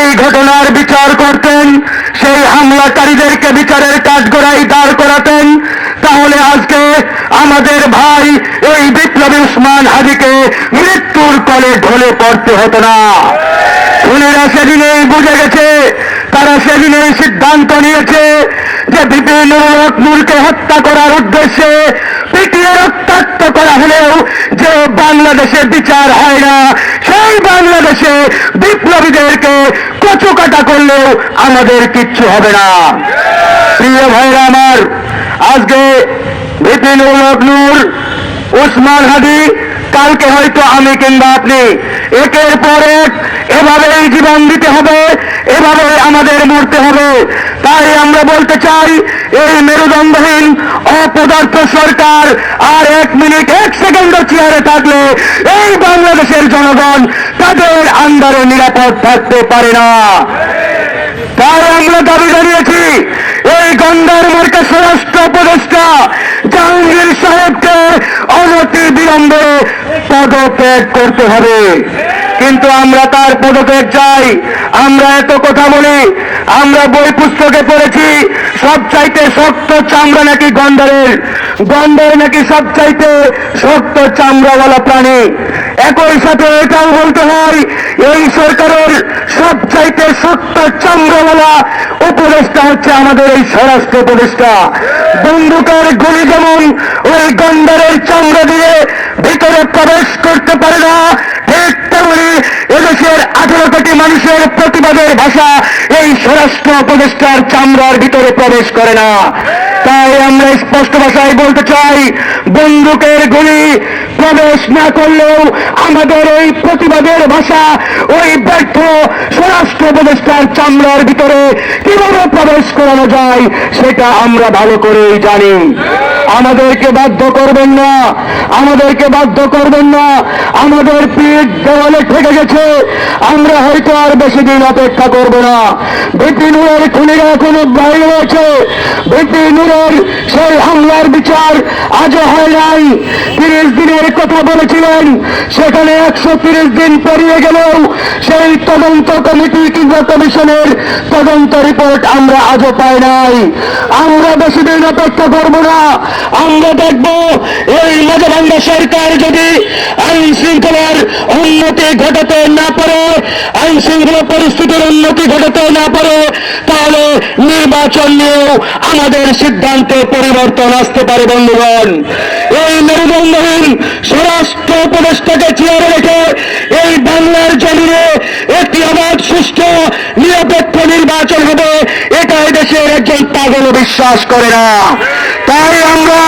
এই ঘটনার বিচার করতেন, সেই হামলাকারীদেরকে বিচারের কাঠগড়ায় দাঁড় করাতেন। তাহলে আজকে আমাদের ভাই এই বিপ্লবী উসমান হাজিকে মৃত্যুর কলে ঢলে পড়তে হতো না। খুনিরা সেদিনেই বুঝে গেছে, তারা সেদিনেই সিদ্ধান্ত নিয়েছে যে বিপিন নূরকে হত্যা করার উদ্দেশ্যে পিটিয়ে রক্তাক্ত করা হলেও যে বাংলাদেশে বিচার হয় না। সেই বাংলাদেশে বিপ্লবীদেরকে কচু কাটা করলেও আমাদের কিচ্ছু হবে না। প্রিয় ভাইরা আমার, আজকে বিপিন উসমান হাদি, কালকে হয়তো আমি কিংবা আপনি একের পর এক এভাবেই জীবন দিতে হবে, এভাবে আমাদের মরতে হবে। তাই আমরা বলতে চাই, এই মেরুদণ্ডহীন, অপদার্থ সরকার আর এক মিনিট, এক সেকেন্ড চেয়ারে থাকলে এই বাংলাদেশের জনগণ তাদের আন্ডারে নিরাপদ থাকতে পারে না। তাই আমরা দাবি জানিয়েছি, এই গন্ডার মার্কা স্বরাষ্ট্র পদত্যাগ করতে হবে। কিন্তু আমরা তার পদত্যাগ চাই। আমরা এত কথা বলি, আমরা বই পুস্তকে পড়েছি সব চাইতে শক্ত চামড়া নাকি গন্ডারের? গন্ডার নাকি সব চাইতে শক্ত চামড়াওয়ালা প্রাণী? একই সাথে এটাও বলতে হয়, এই সরকারের সব চাইতে শক্ত চামড়াওয়ালা উপদেষ্টা হচ্ছে আমাদের এই স্বরাষ্ট্র উপদেষ্টা। বন্দুকের গুলি যেমন ওই গন্ডারের চামড়া দিয়ে প্রবেশ করতে পারে না। ঠিক তেমনি এদেশের আঠারো কোটি মানুষের প্রতিবাদের ভাষা এই স্বরাষ্ট্র উপদেষ্টার চামড়ার ভিতরে প্রবেশ করে না। তাই আমরা স্পষ্ট ভাষায় বলতে চাই, বন্দুকের গুলি প্রবেশ না করলেও আমাদের এই প্রতিবাদের ভাষা, ওই ব্যর্থ স্বরাষ্ট্র উপদেষ্টার চামড়ার ভিতরে কীভাবে প্রবেশ করানো যায়, সেটা আমরা ভালো করেই জানি। আমাদেরকে বাধ্য করবেন না, আমাদেরকে বাধ্য করবেন না। আমাদের পিঠ দেওয়ালে ঠেকে গেছে। আমরা হয়তো আর বেশি দিন অপেক্ষা করব না। বিপিনুরের খুনিরা এখনও বাইরে রয়েছে। বিপিনুরের সেই হামলার বিচার আজও হয় নাই। তিরিশ দিনের কথা বলেছিলেন, সেখানে একশো তিরিশ দিন পেরিয়ে গেলেও সেই তদন্ত কমিটি কিংবা কমিশনের তদন্ত রিপোর্ট আমরা আজও পাই নাই। আমরা বেশি দিন অপেক্ষা করব না, আমরা দেখব এই নজবাঙ্গা সরকার যদি আইন শৃঙ্খলার উন্নতি ঘটাতে না পারে শৃঙ্খলা পরিস্থিতির উন্নতি ঘটাতে না পারে, তাহলে নির্বাচন নিয়েও আমাদের সিদ্ধান্তে পরিবর্তন আসতে পারে, বন্ধুগণ। এই মেরুদণ্ডহীন স্বরাষ্ট্র উপদেষ্টাকে চেয়ারে রেখে এই বাংলার জমিনে একটি অবাধ, সুষ্ঠু, নিরপেক্ষ নির্বাচন হবে এটা দেশের একজন পাগল বিশ্বাস করে না। তাই আমরা